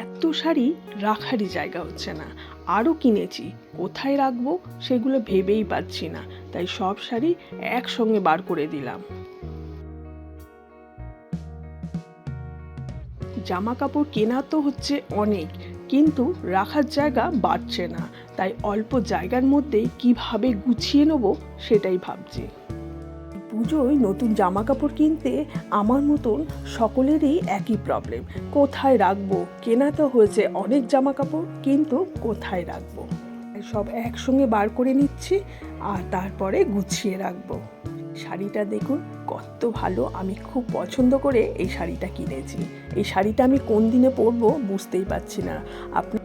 এত শাড়ি রাখারই জায়গা হচ্ছে না। আরও কিনেছি। কোথায় রাখব সেগুলো ভেবেই পাচ্ছি না। তাই সব শাড়ি একসঙ্গে বার করে দিলাম। জামা কাপড় কেনা তো হচ্ছে অনেক, কিন্তু রাখার জায়গা বাড়ছে না। তাই অল্প জায়গার মধ্যেই কীভাবে গুছিয়ে নেব সেটাই ভাবছি। পুজোয় নতুন জামা কাপড় কিনতে আমার মতন সকলেরই একই প্রবলেম কোথায় রাখব? কেনা তো হয়েছে অনেক জামা কাপড় কিন্তু কোথায় রাখব? সব একসঙ্গে বার করে নিচ্ছি আর তারপরে গুছিয়ে রাখব। শাড়িটা দেখুন, কত ভালো। আমি খুব পছন্দ করে এই শাড়িটা কিনেছি। এই শাড়িটা আমি কোন দিনে পরবো বুঝতেই পারছি না। আপনি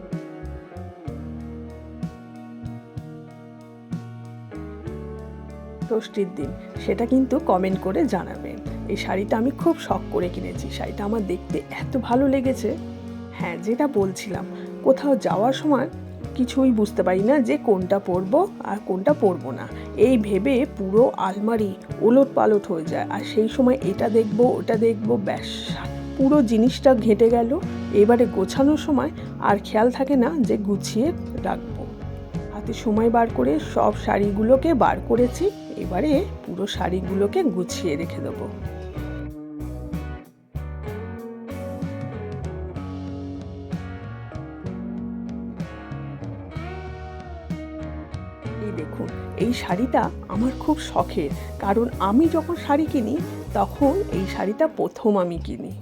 ষষ্ঠীর দিন। সেটা কিন্তু কমেন্ট করে জানাবেন এই শাড়িটা আমি খুব শখ করে কিনেছি। শাড়িটা আমার দেখতে এত ভালো লেগেছে। হ্যাঁ যেটা বলছিলাম, কোথাও যাওয়ার সময় কিছুই বুঝতে পারি না যে কোনটা পরবো আর কোনটা পরবো না। এই ভেবে পুরো আলমারি ওলট পালট হয়ে যায়। আর সেই সময় এটা দেখব, ওটা দেখব, ব্যাস। পুরো জিনিসটা ঘেঁটে গেল। এবারে গোছানোর সময় আর খেয়াল থাকে না যে গুছিয়ে রাখব। হাতে সময় বার করে সব শাড়িগুলোকে বার করেছি। এবারে পুরো শাড়িগুলোকে গুছিয়ে রেখে দেবো। দেখুন, এই শাড়িটা আমার খুব শখের, কারণ আমি যখন শাড়ি কিনি, তখন এই শাড়িটা প্রথম আমি কিনি।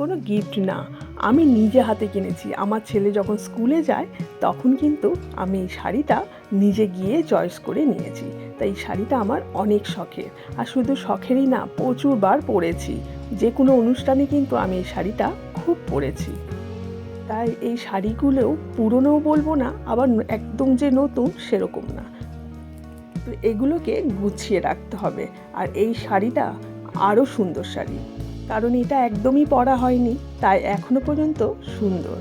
কোনো গিফট না, আমি নিজে হাতে কিনেছি। আমার ছেলে যখন স্কুলে যায়, তখন কিন্তু আমি এই শাড়িটা নিজে গিয়ে চয়েস করে নিয়েছি। তাই শাড়িটা আমার অনেক শখের। আর শুধু শখেরই না, প্রচুরবার পরেছি। যে কোনো অনুষ্ঠানে কিন্তু আমি এই শাড়িটা খুব পরেছি। তাই এই শাড়িগুলোও পুরনোও বলব না, আবার একদম যে নতুন সেরকম না। তো এগুলোকে গুছিয়ে রাখতে হবে। আর এই শাড়িটা আরও সুন্দর শাড়ি। কারণ এটা একদমই পরা হয়নি, তাই এখনও পর্যন্ত সুন্দর।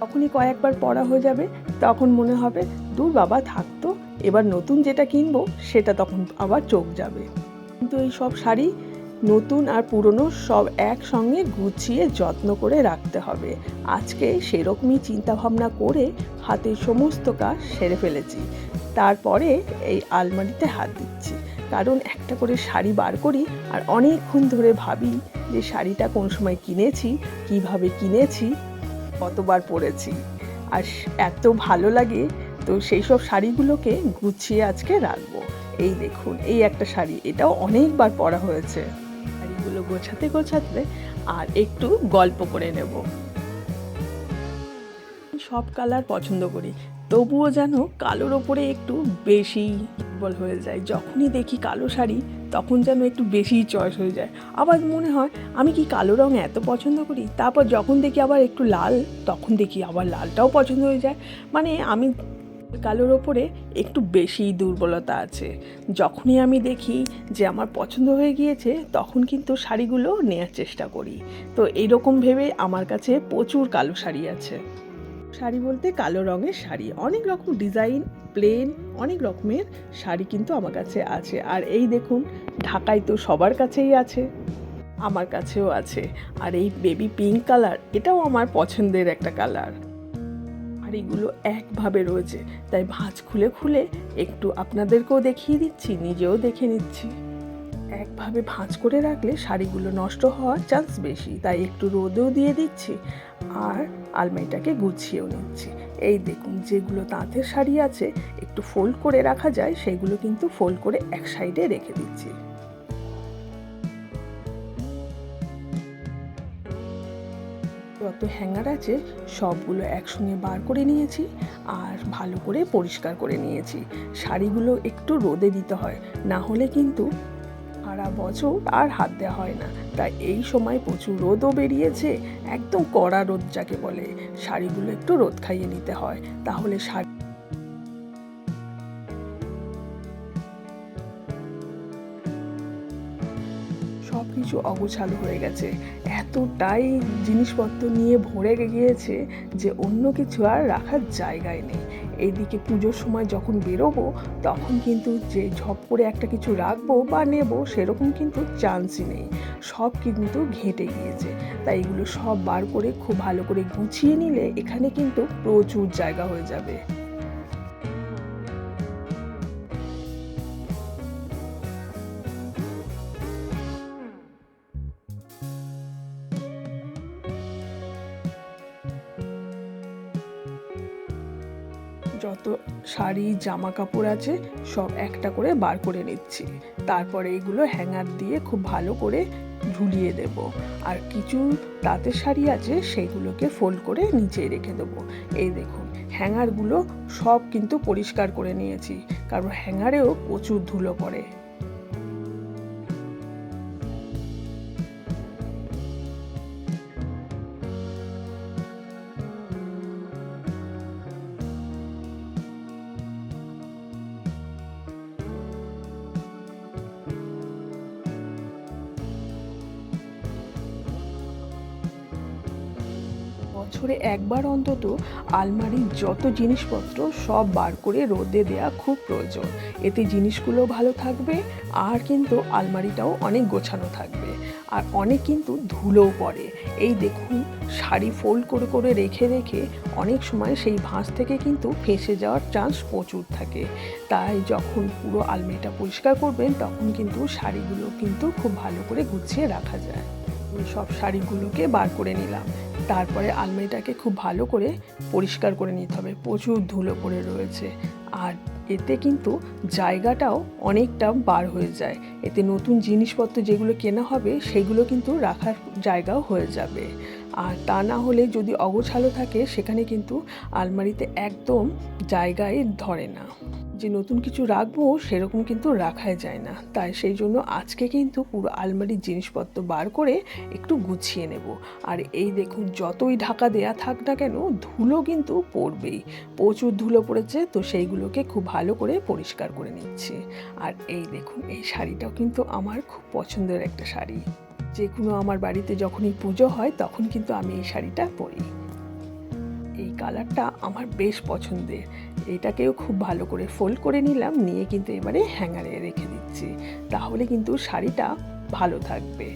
তখনই কয়েকবার পরা হয়ে যাবে, তখন মনে হবে, দূর বাবা থাকতো এবার নতুন যেটা কিনবো, সেটা তখন আবার চোখ যাবে। কিন্তু এই সব শাড়ি নতুন আর পুরনো সব একসঙ্গে গুছিয়ে যত্ন করে রাখতে হবে। আজকে সেরকমই চিন্তাভাবনা করে হাতের সমস্ত কাজ সেরে ফেলেছি। তারপরে এই আলমারিতে হাত দিচ্ছি। কারণ একটা করে শাড়ি বার করি আর অনেকক্ষণ ধরে ভাবি যে শাড়িটা কোন সময় কিনেছি, কীভাবে কিনেছি, কতবার পরেছি। আর এত ভালো লাগে তো সেই সব শাড়িগুলোকে গুছিয়ে আজকে রাখব। এই দেখুন, এই একটা শাড়ি, এটাও অনেকবার পরা হয়েছে। শাড়িগুলো গোছাতে গোছাতে আর একটু গল্প করে নেব। সব কালার পছন্দ করি, তবুও যেন কালোর ওপরে একটু বেশি দুর্বল হয়ে যায়। যখনই দেখি কালো শাড়ি, তখন যেন একটু বেশি চয়েস হয়ে যায়। আবার মনে হয়, আমি কি কালো রঙ এত পছন্দ করি? তারপর যখন দেখি আবার একটু লাল, তখন দেখি আবার লালটাও পছন্দ হয়ে যায়। মানে আমি কালোর ওপরে একটু বেশি দুর্বলতা আছে। যখনই আমি দেখি যে আমার পছন্দ হয়ে গিয়েছে, তখন কিন্তু শাড়িগুলো নেওয়ার চেষ্টা করি। তো এইরকম ভেবে আমার কাছে প্রচুর কালো শাড়ি আছে। শাড়ি বলতে কালো রঙের শাড়ি। অনেক রকম ডিজাইন, প্লেন, অনেক রকমের শাড়ি কিন্তু আমার কাছে আছে। আর এই দেখুন, ঢাকায় তো সবার কাছেই আছে। আমার কাছেও আছে। আর এই বেবি পিঙ্ক কালার, এটাও আমার পছন্দের একটা কালার। শাড়িগুলো একভাবে রয়েছে। তাই ভাঁজ খুলে খুলে একটু আপনাদেরকেও দেখিয়ে দিচ্ছি, নিজেও দেখে নিচ্ছি। একভাবে ভাঁজ করে রাখলে শাড়িগুলো নষ্ট হওয়ার চান্স বেশি। তাই একটু রোদেও দিয়ে দিচ্ছি আর আলমারিটাকে গুছিয়েও নিচ্ছি। এই দেখুন, যেগুলো তাঁতের শাড়ি আছে, একটু ফোল্ড করে রাখা যায়, সেগুলো কিন্তু ফোল্ড করে এক সাইডে রেখে দিচ্ছি। যত হ্যাঙ্গার আছে, সবগুলো একসঙ্গে বার করে নিয়েছি আর ভালো করে পরিষ্কার করে নিয়েছি। শাড়িগুলো একটু রোদে দিতে হয়, না হলে কিন্তু সারা বছর আর হাত দেওয়া হয় না। তাই এই সময় প্রচুর রোদও বেরিয়েছে, একদম কড়া রোদ যাকে বলে। শাড়িগুলো একটু রোদ খাইয়ে নিতে হয়, তাহলে শাড়ি কিছু অগোছালো হয়ে গেছে। এতটাই জিনিসপত্র নিয়ে ভরে গিয়েছে যে অন্য কিছু আর রাখার জায়গায় নেই। এইদিকে পুজোর সময় যখন বেরোবো, তখন কিন্তু যে ঝপ করে একটা কিছু রাখব বা নেব, সেরকম কিন্তু চান্সই নেই। সব কিন্তু ঘেঁটে গিয়েছে। তাই এগুলো সব বার করে খুব ভালো করে গুছিয়ে নিলে এখানে কিন্তু প্রচুর জায়গা হয়ে যাবে। যত শাড়ি জামা কাপড় আছে, সব একটা করে বার করে নিচ্ছি। তারপরে এগুলো হ্যাঙ্গার দিয়ে খুব ভালো করে ঝুলিয়ে দেব। আর কিছু তাঁতের শাড়ি আছে, সেগুলোকে ফোল্ড করে নিচে রেখে দেবো। এই দেখুন, হ্যাঙ্গারগুলো সব কিন্তু পরিষ্কার করে নিয়েছি। কারণ হ্যাঙ্গারেও প্রচুর ধুলো পড়ে। বছরে একবার অন্তত আলমারির যত জিনিসপত্র সব বার করে রোদে দেওয়া খুব প্রয়োজন। এতে জিনিসগুলো ভালো থাকবে আর কিন্তু আলমারিটাও অনেক গোছানো থাকবে। আর অনেক কিন্তু ধুলোও পড়ে। এই দেখুন, শাড়ি ফোল্ড করে করে রেখে রেখে অনেক সময় সেই ভাঁজ থেকে কিন্তু ফেঁসে যাওয়ার চান্স প্রচুর থাকে। তাই যখন পুরো আলমারিটা পরিষ্কার করবেন, তখন কিন্তু শাড়িগুলো কিন্তু খুব ভালো করে গুছিয়ে রাখা যায়। সব শাড়িগুলোকে বার করে নিলাম। তারপরে আলমারিটাকে খুব ভালো করে পরিষ্কার করে নিতে হবে। প্রচুর ধুলো পড়ে রয়েছে। আর এতে কিন্তু জায়গাটাও অনেকটা বার হয়ে যায়। এতে নতুন জিনিসপত্র যেগুলো কেনা হবে, সেগুলো কিন্তু রাখার জায়গাও হয়ে যাবে। আর তা না হলে যদি অগোছালো থাকে, সেখানে কিন্তু আলমারিতে একদম জায়গায় ধরে না। যে নতুন কিছু রাখব, সেরকম কিন্তু রাখাই যায় না। তাই সেই জন্য আজকে কিন্তু পুরো আলমারির জিনিসপত্র বার করে একটু গুছিয়ে নেব। আর এই দেখুন, যতই ঢাকা দেয়া থাক না কেন, ধুলো কিন্তু পড়বেই। প্রচুর ধুলো পড়েছে, তো সেইগুলোকে খুব ভালো করে পরিষ্কার করে নিচ্ছি। আর এই দেখুন, এই শাড়িটাও কিন্তু আমার খুব পছন্দের একটা শাড়ি। যে কোনো আমার বাড়িতে যখনই পুজো হয়, তখন কিন্তু আমি এই শাড়িটা পরি। এই কালারটা আমার বেশ পছন্দের। এটাকেও খুব ভালো করে ফোল্ড করে নিলাম, নিয়ে কিন্তু এবারে হ্যাঙ্গারে রেখে দিচ্ছি। তাহলে কিন্তু শাড়িটা ভালো থাকবে।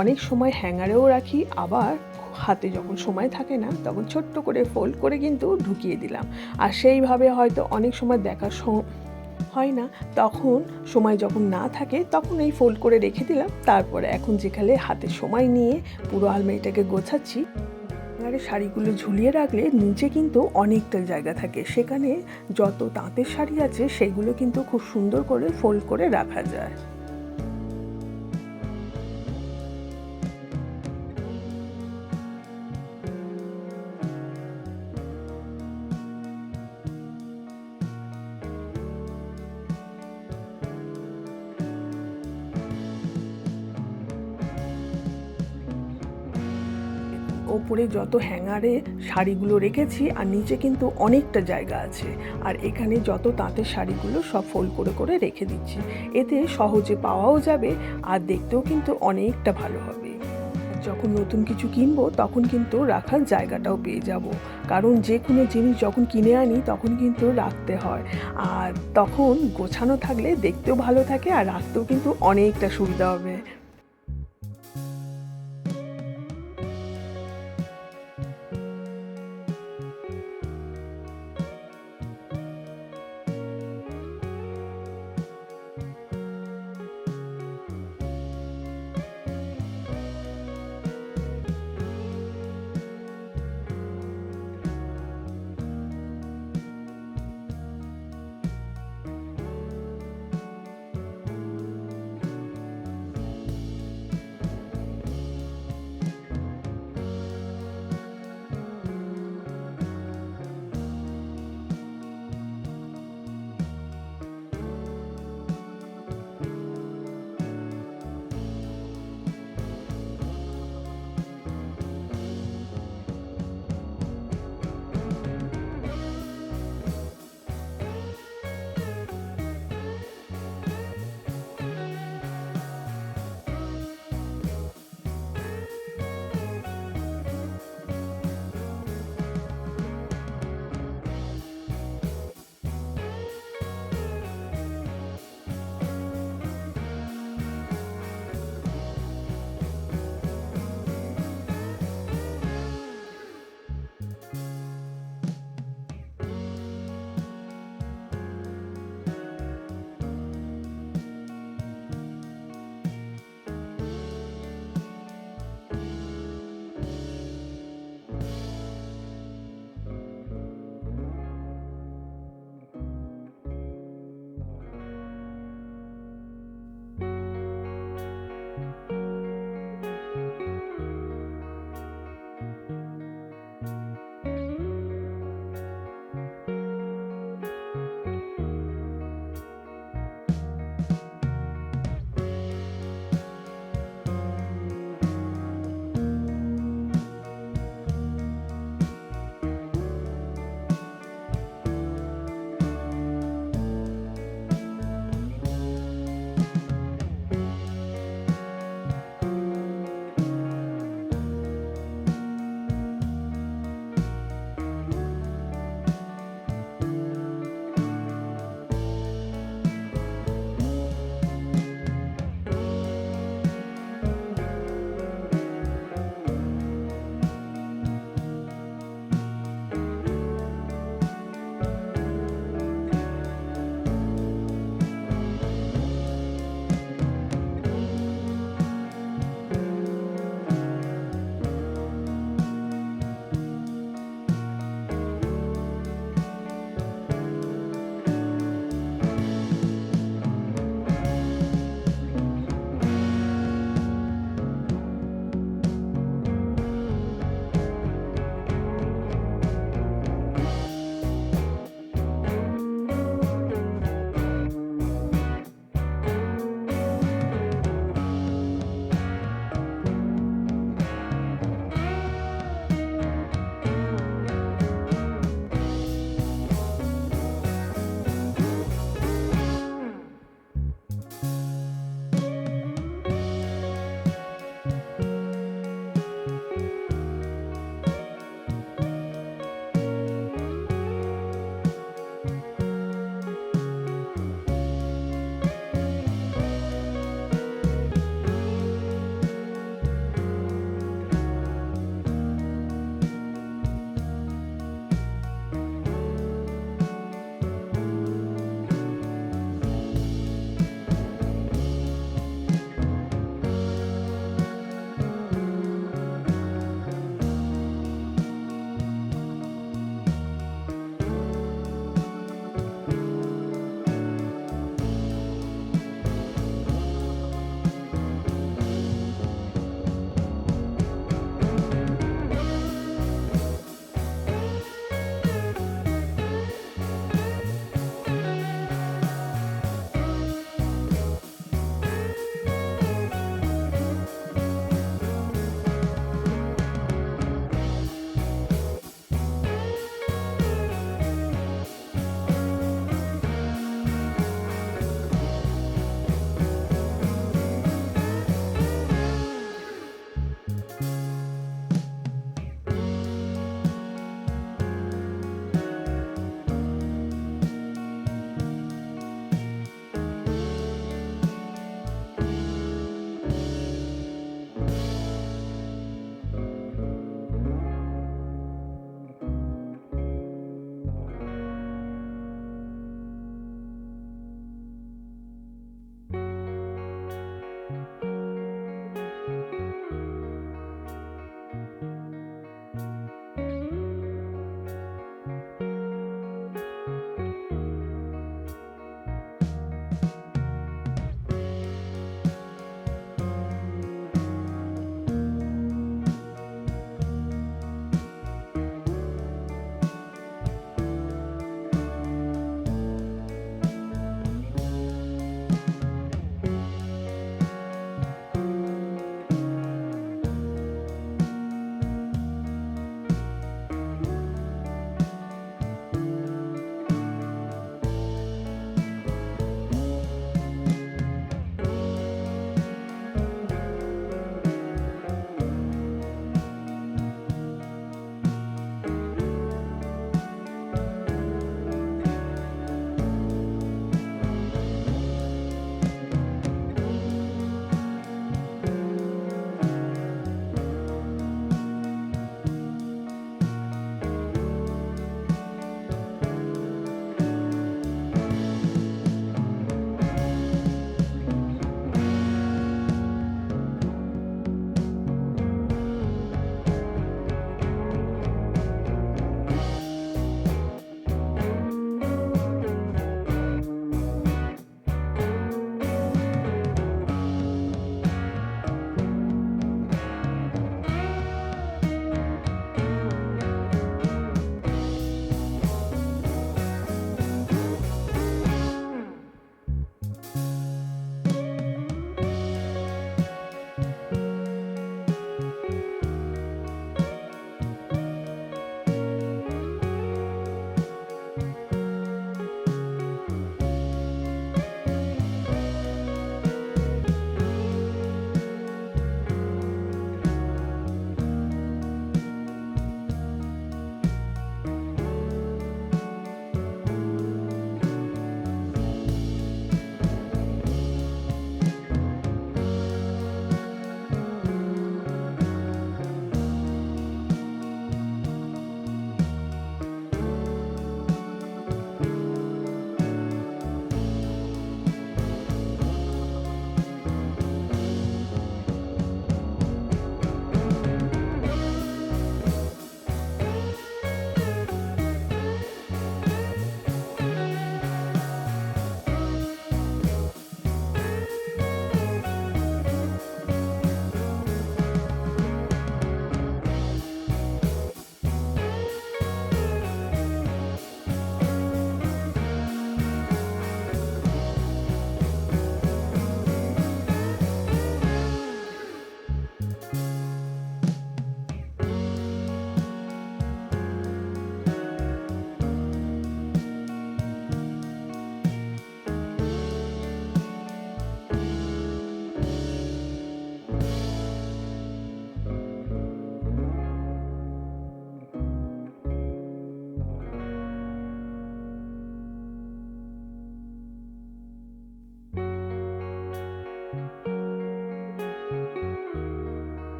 অনেক সময় হ্যাঙ্গারেও রাখি, আবার হাতে যখন সময় থাকে না, তখন ছোট্ট করে ফোল্ড করে কিন্তু ঢুকিয়ে দিলাম। আর সেইভাবে হয়তো অনেক সময় দেখার হয় না, তখন সময় যখন না থাকে, তখন এই ফোল্ড করে রেখে দিলাম। তারপরে এখন যেখানে হাতে সময় নিয়ে পুরো আলমারিটাকে গোছাচ্ছি আর শাড়িগুলো ঝুলিয়ে রাখলে নিচে কিন্তু অনেকটা জায়গা থাকে। সেখানে যত তাঁতের শাড়ি আছে, সেগুলো কিন্তু খুব সুন্দর করে ফোল্ড করে রাখা যায়। ওপরে যত হ্যাঙ্গারে শাড়িগুলো রেখেছি, আর নিচে কিন্তু অনেকটা জায়গা আছে। আর এখানে যত তাঁতের শাড়িগুলো সব ফোল্ড করে করে রেখে দিচ্ছি। এতে সহজে পাওয়াও যাবে, আর দেখতেও কিন্তু অনেকটা ভালো হবে। যখন নতুন কিছু কিনবো, তখন কিন্তু রাখার জায়গাটাও পেয়ে যাব। কারণ যে কোনো জিনিস যখন কিনে আনি, তখন কিন্তু রাখতে হয়। আর তখন গোছানো থাকলে দেখতেও ভালো থাকে, আর রাখতেও কিন্তু অনেকটা সুবিধা হবে।